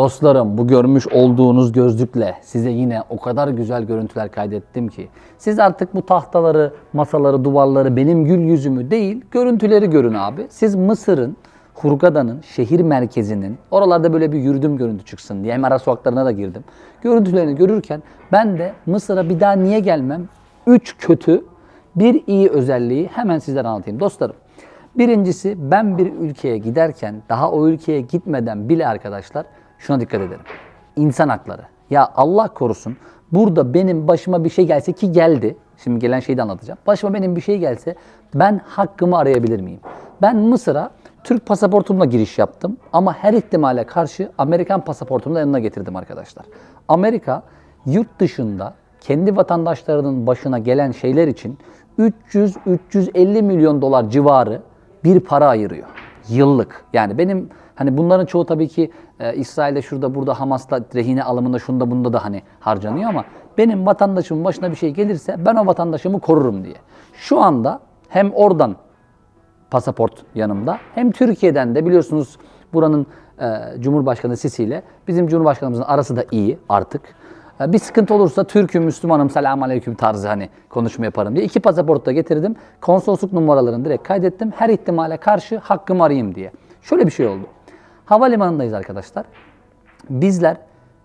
Dostlarım bu görmüş olduğunuz gözlükle size yine o kadar güzel görüntüler kaydettim ki siz artık bu tahtaları, masaları, duvarları benim gül yüzümü değil görüntüleri görün abi. Siz Mısır'ın Hurgada'nın şehir merkezinin oralarda böyle bir yürüdüm görüntü çıksın diye hem ara sokaklarına da girdim. Görüntülerini görürken ben de Mısır'a bir daha niye gelmem? Üç kötü, bir iyi özelliği hemen sizlere anlatayım. Dostlarım Birincisi ben bir ülkeye giderken daha o ülkeye gitmeden bile arkadaşlar şuna dikkat ederim. İnsan hakları. Ya Allah korusun burada benim başıma bir şey gelse ki geldi. Şimdi gelen şeyi de anlatacağım. Başıma benim bir şey gelse ben hakkımı arayabilir miyim? Ben Mısır'a Türk pasaportumla giriş yaptım ama her ihtimale karşı Amerikan pasaportumu da yanına getirdim arkadaşlar. Amerika yurt dışında kendi vatandaşlarının başına gelen şeyler için 300-350 milyon dolar civarı bir para ayırıyor. Yıllık. Yani benim hani bunların çoğu tabii ki e, İsrail'de şurada burada Hamas'la rehine alımında şunda bunda da hani harcanıyor ama benim vatandaşımın başına bir şey gelirse ben o vatandaşımı korurum diye. Şu anda hem oradan pasaport yanımda. Hem Türkiye'den de biliyorsunuz buranın e, Cumhurbaşkanı Sisi ile bizim Cumhurbaşkanımızın arası da iyi artık. E, bir sıkıntı olursa Türk'üm, Müslümanım, selamun aleyküm tarzı hani konuşma yaparım diye. iki pasaport da getirdim. Konsolosluk numaralarını direkt kaydettim. Her ihtimale karşı hakkımı arayayım diye. Şöyle bir şey oldu. Havalimanındayız arkadaşlar. Bizler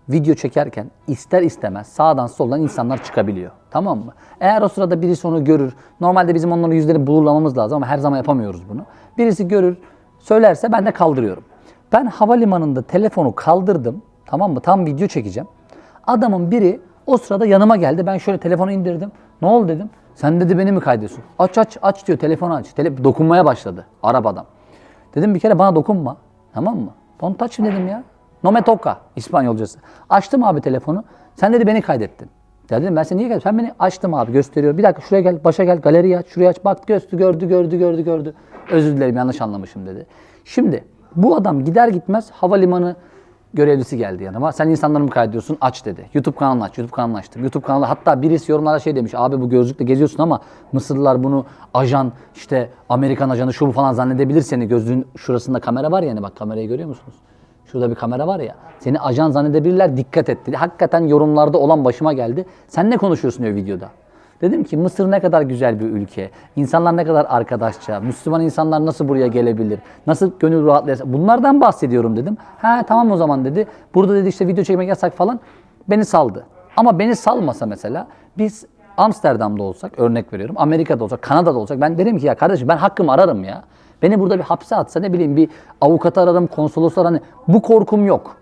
video çekerken ister istemez sağdan soldan insanlar çıkabiliyor. Tamam mı? Eğer o sırada birisi onu görür, normalde bizim onların yüzlerini bulurlamamız lazım ama her zaman yapamıyoruz bunu. Birisi görür, söylerse ben de kaldırıyorum. Ben havalimanında telefonu kaldırdım, tamam mı? Tam video çekeceğim. Adamın biri o sırada yanıma geldi. Ben şöyle telefonu indirdim. Ne oldu dedim. Sen dedi beni mi kaydediyorsun? Aç aç aç diyor telefonu aç. Tele dokunmaya başladı arabadan. Dedim bir kere bana dokunma. Tamam mı? Me dedim ya. No me toca İspanyolcası. Açtım abi telefonu. Sen dedi beni kaydettin. Ya dedim ben seni niye kaydettim? Sen beni açtım abi gösteriyor. Bir dakika şuraya gel, başa gel, galeriye aç, şuraya aç. Bak gördü, gördü, gördü, gördü, gördü. Özür dilerim yanlış anlamışım dedi. Şimdi bu adam gider gitmez havalimanı görevlisi geldi yanıma. Sen insanları mı kaydediyorsun? Aç dedi. YouTube kanalını aç. YouTube kanalını açtım. YouTube kanalı hatta birisi yorumlara şey demiş. Abi bu gözlükle geziyorsun ama Mısırlılar bunu ajan işte Amerikan ajanı şu bu falan zannedebilir seni. Gözlüğün şurasında kamera var ya hani bak kamerayı görüyor musunuz? Şurada bir kamera var ya. Seni ajan zannedebilirler. Dikkat et dedi. Hakikaten yorumlarda olan başıma geldi. Sen ne konuşuyorsun diyor videoda. Dedim ki Mısır ne kadar güzel bir ülke. İnsanlar ne kadar arkadaşça. Müslüman insanlar nasıl buraya gelebilir? Nasıl gönül rahatlayacak? Bunlardan bahsediyorum dedim. Ha tamam o zaman dedi. Burada dedi işte video çekmek yasak falan. Beni saldı. Ama beni salmasa mesela biz Amsterdam'da olsak örnek veriyorum. Amerika'da olsak, Kanada'da olsak ben derim ki ya kardeşim ben hakkımı ararım ya. Beni burada bir hapse atsa ne bileyim bir avukat ararım, konsolos ararım. Bu korkum yok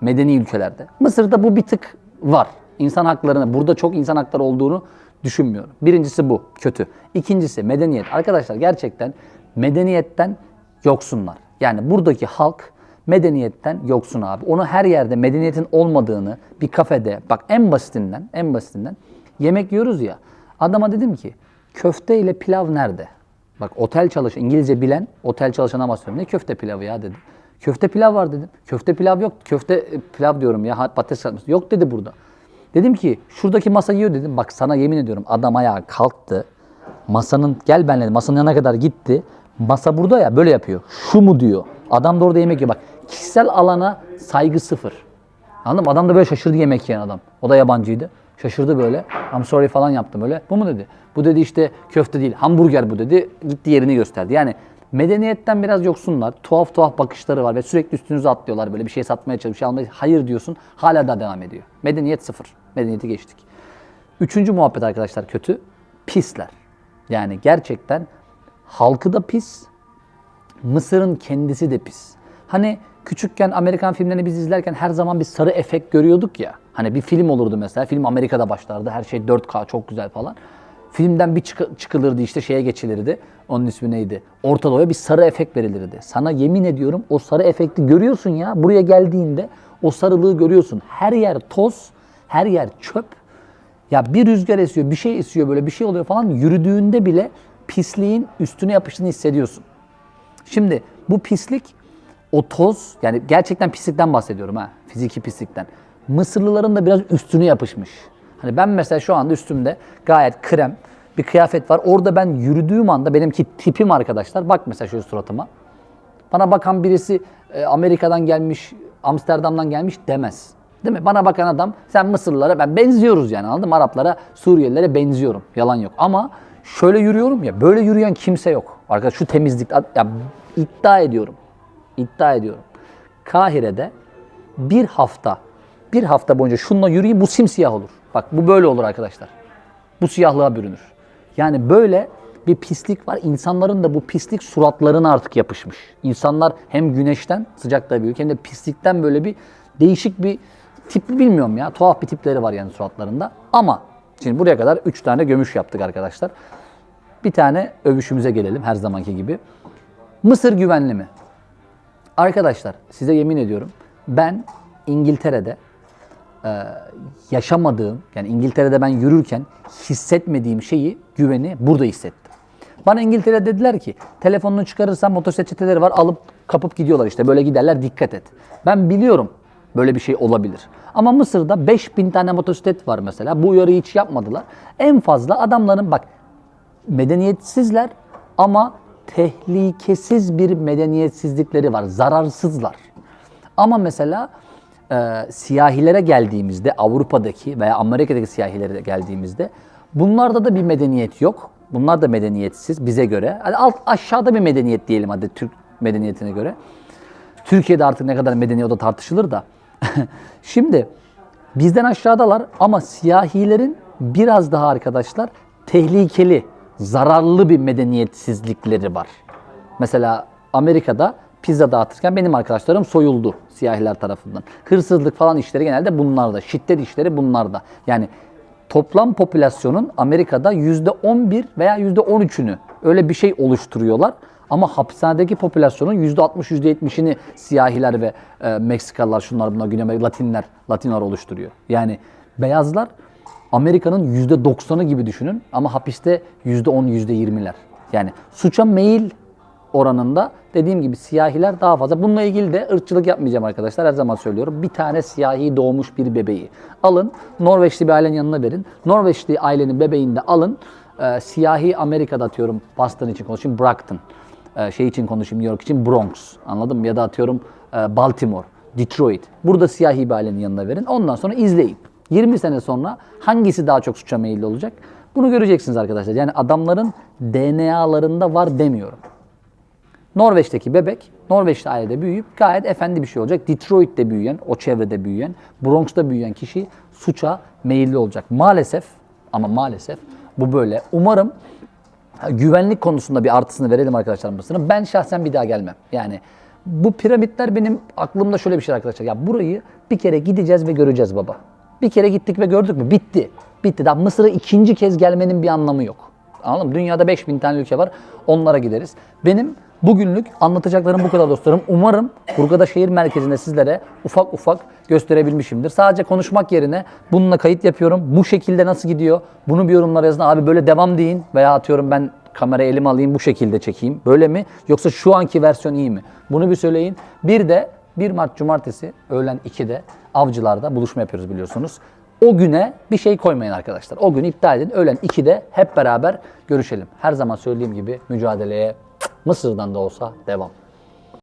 medeni ülkelerde. Mısır'da bu bir tık var. İnsan haklarını, burada çok insan hakları olduğunu düşünmüyorum. Birincisi bu, kötü. İkincisi medeniyet. Arkadaşlar gerçekten medeniyetten yoksunlar. Yani buradaki halk medeniyetten yoksun abi. Onu her yerde medeniyetin olmadığını bir kafede, bak en basitinden, en basitinden yemek yiyoruz ya. Adama dedim ki köfte ile pilav nerede? Bak otel çalış, İngilizce bilen otel çalışana bahsediyorum. Ne köfte pilavı ya dedi. Köfte pilav var dedim. Köfte pilav yok. Köfte e, pilav diyorum ya patates kızartması. Yok dedi burada. Dedim ki şuradaki masa yiyor dedim. Bak sana yemin ediyorum adam ayağa kalktı. Masanın gel benle masanın yanına kadar gitti. Masa burada ya böyle yapıyor. Şu mu diyor. Adam da orada yemek yiyor. Bak kişisel alana saygı sıfır. Anladın mı? Adam da böyle şaşırdı yemek yiyen adam. O da yabancıydı. Şaşırdı böyle. I'm sorry falan yaptım böyle. Bu mu dedi? Bu dedi işte köfte değil hamburger bu dedi. Gitti yerini gösterdi. Yani medeniyetten biraz yoksunlar. Tuhaf tuhaf bakışları var ve sürekli üstünüze atlıyorlar böyle bir şey satmaya çalışıyor. Şey almaya hayır diyorsun. Hala da devam ediyor. Medeniyet sıfır. Medeniyeti geçtik. Üçüncü muhabbet arkadaşlar kötü. Pisler. Yani gerçekten halkı da pis, Mısır'ın kendisi de pis. Hani küçükken Amerikan filmlerini biz izlerken her zaman bir sarı efekt görüyorduk ya. Hani bir film olurdu mesela. Film Amerika'da başlardı. Her şey 4K çok güzel falan. Filmden bir çıkı- çıkılırdı işte şeye geçilirdi. Onun ismi neydi? Orta bir sarı efekt verilirdi. Sana yemin ediyorum o sarı efekti görüyorsun ya. Buraya geldiğinde o sarılığı görüyorsun. Her yer toz, her yer çöp. Ya bir rüzgar esiyor, bir şey esiyor böyle bir şey oluyor falan. Yürüdüğünde bile pisliğin üstüne yapıştığını hissediyorsun. Şimdi bu pislik o toz yani gerçekten pislikten bahsediyorum ha. Fiziki pislikten. Mısırlıların da biraz üstüne yapışmış. Hani ben mesela şu anda üstümde gayet krem bir kıyafet var. Orada ben yürüdüğüm anda benimki tipim arkadaşlar. Bak mesela şöyle suratıma. Bana bakan birisi e, Amerika'dan gelmiş Amsterdam'dan gelmiş demez. Değil mi? Bana bakan adam sen Mısırlılara ben benziyoruz yani anladın mı? Araplara, Suriyelilere benziyorum. Yalan yok. Ama şöyle yürüyorum ya böyle yürüyen kimse yok. Arkadaş şu temizlik ya iddia ediyorum. İddia ediyorum. Kahire'de bir hafta bir hafta boyunca şununla yürüyeyim bu simsiyah olur. Bak bu böyle olur arkadaşlar. Bu siyahlığa bürünür. Yani böyle bir pislik var. İnsanların da bu pislik suratlarına artık yapışmış. İnsanlar hem güneşten sıcakta büyük hem de pislikten böyle bir değişik bir tip bilmiyorum ya. Tuhaf bir tipleri var yani suratlarında. Ama şimdi buraya kadar 3 tane gömüş yaptık arkadaşlar. Bir tane övüşümüze gelelim her zamanki gibi. Mısır güvenli mi? Arkadaşlar size yemin ediyorum ben İngiltere'de yaşamadığım yani İngiltere'de ben yürürken hissetmediğim şeyi güveni burada hissettim. Bana İngiltere dediler ki telefonunu çıkarırsan motosiklet çeteleri var alıp kapıp gidiyorlar işte böyle giderler dikkat et. Ben biliyorum böyle bir şey olabilir. Ama Mısır'da 5000 tane motosiklet var mesela. Bu uyarıyı hiç yapmadılar. En fazla adamların bak medeniyetsizler ama tehlikesiz bir medeniyetsizlikleri var. Zararsızlar. Ama mesela e, siyahilere geldiğimizde Avrupa'daki veya Amerika'daki siyahilere geldiğimizde bunlarda da bir medeniyet yok. Bunlar da medeniyetsiz bize göre. Hadi alt aşağıda bir medeniyet diyelim hadi Türk medeniyetine göre. Türkiye'de artık ne kadar medeni o da tartışılır da. Şimdi bizden aşağıdalar ama siyahilerin biraz daha arkadaşlar tehlikeli, zararlı bir medeniyetsizlikleri var. Mesela Amerika'da pizza dağıtırken benim arkadaşlarım soyuldu siyahiler tarafından. Hırsızlık falan işleri genelde bunlarda. Şiddet işleri bunlarda. Yani toplam popülasyonun Amerika'da %11 veya %13'ünü öyle bir şey oluşturuyorlar. Ama hapishanedeki popülasyonun %60, %70'ini siyahiler ve e, Meksikalılar, şunlar bunlar, Güney Amerika, Latinler, Latinolar oluşturuyor. Yani beyazlar Amerika'nın %90'ı gibi düşünün ama hapiste %10, %20'ler. Yani suça meyil oranında dediğim gibi siyahiler daha fazla. Bununla ilgili de ırkçılık yapmayacağım arkadaşlar. Her zaman söylüyorum. Bir tane siyahi doğmuş bir bebeği alın. Norveçli bir ailenin yanına verin. Norveçli ailenin bebeğini de alın. Ee, siyahi Amerika'da atıyorum Boston için konuşayım Brockton. Ee, şey için konuşayım New York için Bronx. Anladın mı? Ya da atıyorum e, Baltimore, Detroit. Burada siyahi bir ailenin yanına verin. Ondan sonra izleyin. 20 sene sonra hangisi daha çok suça meyilli olacak? Bunu göreceksiniz arkadaşlar. Yani adamların DNA'larında var demiyorum. Norveç'teki bebek, Norveçli ailede büyüyüp gayet efendi bir şey olacak. Detroit'te büyüyen, o çevrede büyüyen, Bronx'ta büyüyen kişi suça meyilli olacak. Maalesef ama maalesef bu böyle. Umarım güvenlik konusunda bir artısını verelim arkadaşlarımızın. Ben şahsen bir daha gelmem. Yani bu piramitler benim aklımda şöyle bir şey arkadaşlar. Ya burayı bir kere gideceğiz ve göreceğiz baba. Bir kere gittik ve gördük mü? Bitti. Bitti. Daha Mısır'a ikinci kez gelmenin bir anlamı yok. Anladın mı? Dünyada 5000 tane ülke var. Onlara gideriz. Benim bugünlük anlatacaklarım bu kadar dostlarım. Umarım Burgada şehir merkezinde sizlere ufak ufak gösterebilmişimdir. Sadece konuşmak yerine bununla kayıt yapıyorum. Bu şekilde nasıl gidiyor? Bunu bir yorumlara yazın. Abi böyle devam deyin veya atıyorum ben kamerayı elime alayım bu şekilde çekeyim. Böyle mi? Yoksa şu anki versiyon iyi mi? Bunu bir söyleyin. Bir de 1 Mart Cumartesi öğlen 2'de Avcılar'da buluşma yapıyoruz biliyorsunuz. O güne bir şey koymayın arkadaşlar. O günü iptal edin. Öğlen 2'de hep beraber görüşelim. Her zaman söylediğim gibi mücadeleye Mısır'dan da olsa devam.